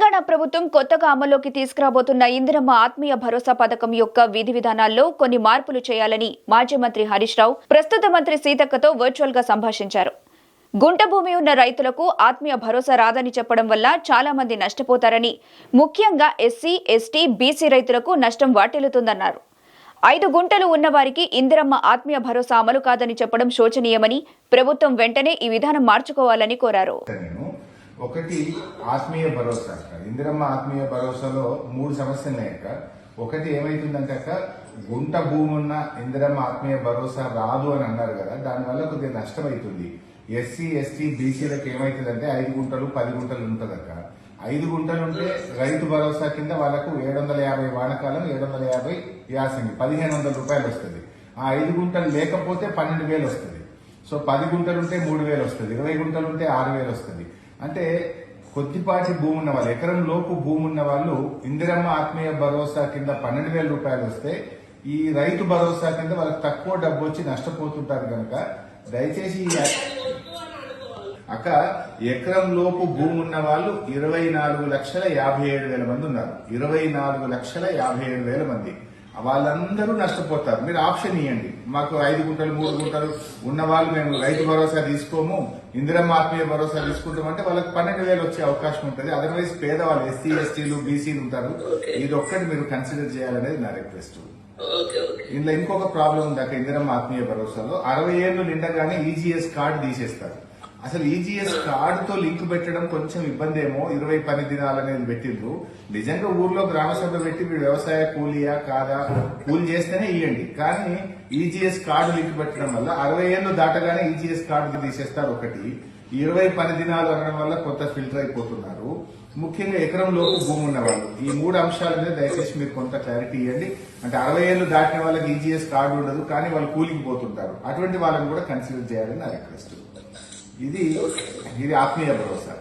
తెలంగాణ ప్రభుత్వం కొత్తగా అమల్లోకి తీసుకురాబోతున్న ఇందిరమ్మ ఆత్మీయ భరోసా పథకం యొక్క విధి విధానాల్లో కొన్ని మార్పులు చేయాలని మాజీ మంత్రి హరీష్ రావు ప్రస్తుత మంత్రి సీతక్కతో వర్చువల్గా సంభాషించారు. గుంట భూమి ఉన్న రైతులకు ఆత్మీయ భరోసా రాదని చెప్పడం వల్ల చాలా మంది నష్టపోతారని ముఖ్యంగా ఎస్సీ ఎస్టీ బీసీ రైతులకు నష్టం వాటిల్లుతుందన్నారు. ఐదు గుంటలు ఉన్నవారికి ఇందిరమ్మ ఆత్మీయ భరోసా అమలు కాదని చెప్పడం శోచనీయమని ప్రభుత్వం వెంటనే ఈ విధానం మార్చుకోవాలని కోరారు. ఒకటి ఆత్మీయ భరోసా అక్క. ఇందిరమ్మ ఆత్మీయ భరోసాలో మూడు సమస్యలు ఉన్నాయి అక్క. ఒకటి ఏమైతుందంటే అక్క గుంట భూమి ఉన్న ఇందిరమ్మ ఆత్మీయ భరోసా రాదు అని అన్నారు కదా దానివల్ల కొద్దిగా నష్టం అవుతుంది ఎస్సీ ఎస్టీ బీసీలకు ఏమైతుందంటే ఐదు గుంటలు పది గుంటలు ఉంటుంది అక్క. ఐదు గుంటలు ఉంటే రైతు భరోసా కింద వాళ్ళకు ఏడు వందల యాభై వానకాలం ఏడు వందల యాభై యాసంగి పదిహేను వందల రూపాయలు వస్తుంది. ఆ ఐదు గుంటలు లేకపోతే పన్నెండు వేలు వస్తుంది. సో పది గుంటలు ఉంటే మూడు వేలు వస్తుంది ఇరవై గుంటలు ఉంటే ఆరు వేలు వస్తుంది. అంటే కొద్దిపాటి భూమి ఉన్న వాళ్ళు ఎకరం లోపు భూమి ఉన్న వాళ్ళు ఇందిరమ్మ ఆత్మీయ భరోసా కింద పన్నెండు వేల రూపాయలు వస్తే ఈ రైతు భరోసా కింద వాళ్ళకి తక్కువ డబ్బు వచ్చి నష్టపోతుంటారు కనుక దయచేసి అక్క ఎకరం లోపు భూమి ఉన్న వాళ్ళు ఇరవై నాలుగు లక్షల యాభై ఏడు వేల మంది ఉన్నారు. ఇరవై నాలుగు లక్షల యాభై ఏడు వేల మంది. వాళ్ళందరూ నష్టపోతారు. మీరు ఆప్షన్ ఇవ్వండి మాకు ఐదు గుంటలు మూడు గుంటలు ఉన్న వాళ్ళు మేము రైతు భరోసా తీసుకోము ఇందిరమ్మ ఆత్మీయ భరోసా తీసుకుంటామంటే వాళ్ళకి పన్నెండు వేలు వచ్చే అవకాశం ఉంటుంది. అదర్వైజ్ పేదవాళ్ళు ఎస్సీ ఎస్టీలు బీసీలు ఉంటారు. ఇది ఒక్కటి మీరు కన్సిడర్ చేయాలనేది నా రిక్వెస్ట్ ఇందులో ఇంకొక ప్రాబ్లం ఉంది అక్కడ ఇందిరమ్మ ఆత్మీయ భరోసాలో. అరవై ఏళ్ళు నిండగానే ఈజీఎస్ కార్డు తీసేస్తారు. అసలు ఈజీఎస్ కార్డుతో లింక్ పెట్టడం కొంచెం ఇబ్బంది ఏమో ఇరవై పని దినాలు అనేది పెట్టిండ్రు. నిజంగా ఊర్లో గ్రామ సభ పెట్టి వీడు వ్యవసాయ కూలియా కాదా? కూలి చేస్తేనే ఇవ్వండి కానీ ఈజీఎస్ కార్డు లింక్ పెట్టడం వల్ల అరవై ఏళ్ళు దాటగానే ఈజీఎస్ కార్డు తీసేస్తారు ఒకటి. ఇరవై పని దినాలు అనడం వల్ల కొంత ఫిల్టర్ అయిపోతున్నారు. ముఖ్యంగా ఎకరం లోపు భూమి ఉన్నవాళ్ళు. ఈ మూడు అంశాల మీద దయచేసి మీరు కొంత క్లారిటీ ఇవ్వండి. అంటే అరవై ఏళ్ళు దాటిన వాళ్ళకి ఈజీఎస్ కార్డు ఉండదు కానీ వాళ్ళు కూలికి పోతుంటారు. అటువంటి వాళ్ళని కూడా కన్సిడర్ చేయాలని నా రిక్వెస్ట్ ఇది ఇది ఆత్మీయ భరోసా.